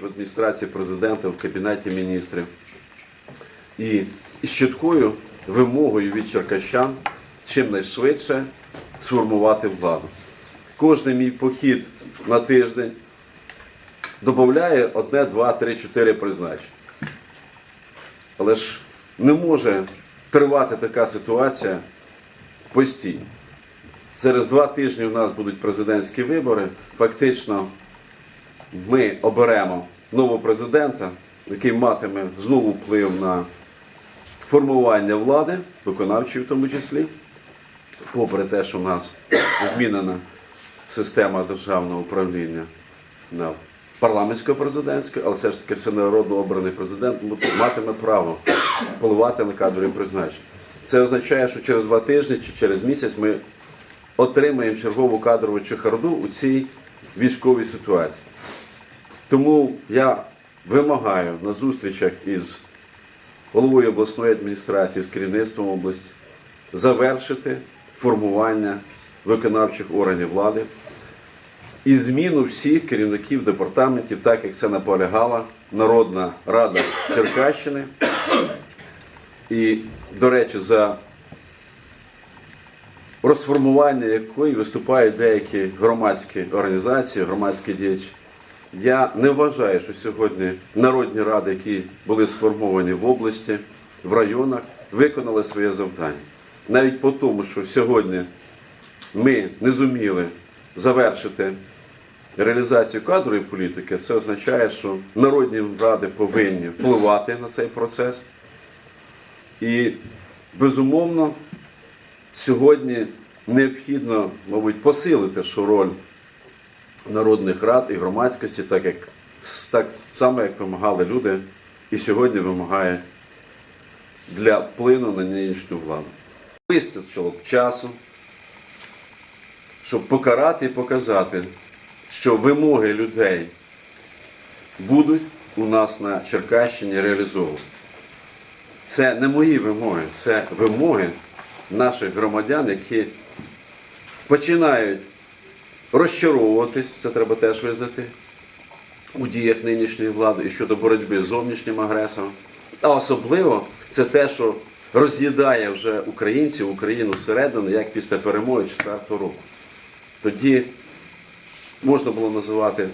в адміністрації президента, в кабінеті міністрів. І з чіткою вимогою від черкащан чим найшвидше сформувати владу. Кожний мій похід на тиждень додає одне, два, три, чотири призначення. Але ж не може тривати така ситуація постійно. Через два тижні у нас будуть президентські вибори. Фактично, ми оберемо нового президента, який матиме знову вплив на формування влади, виконавчої в тому числі, попри те, що в нас змінена система державного управління на парламентсько-президентське, але все ж таки всенародно обраний президент матиме право впливати на кадрові призначення. Це означає, що через два тижні чи через місяць ми отримаємо чергову кадрову чехарду у цій військовій ситуації. Тому я вимагаю на зустрічах із головою обласної адміністрації, з керівництвом області завершити формування виконавчих органів влади і зміну всіх керівників департаментів, так як це наполягала Народна Рада Черкащини. І, до речі, за розформування якої виступають деякі громадські організації, громадські діячі. Я не вважаю, що сьогодні народні ради, які були сформовані в області, в районах, виконали своє завдання. Навіть по тому, що сьогодні ми не зуміли завершити реалізацію кадрової політики, це означає, що народні ради повинні впливати на цей процес. І, безумовно, сьогодні необхідно, мабуть, посилити що роль народних рад і громадськості, так як так само, як вимагали люди, і сьогодні вимагають для впливу на нинішню владу. Вистачило б часу, щоб покарати і показати, що вимоги людей будуть у нас на Черкащині реалізовані. Це не мої вимоги, це вимоги наших громадян, які починають розчаровуватись, це треба теж визнати, у діях нинішньої влади і щодо боротьби з зовнішнім агресором. А особливо це те, що роз'їдає вже українців, Україну всередину, як після перемоги 4-го року. Тоді можна було називати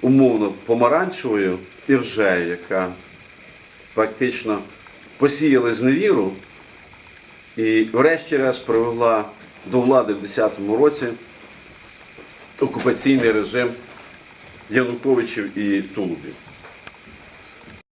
умовно помаранчевою іржею, яка практично посіяла зневіру і врешті-решт привела до влади в 10-му році окупаційний режим Януковичів і Тулубів.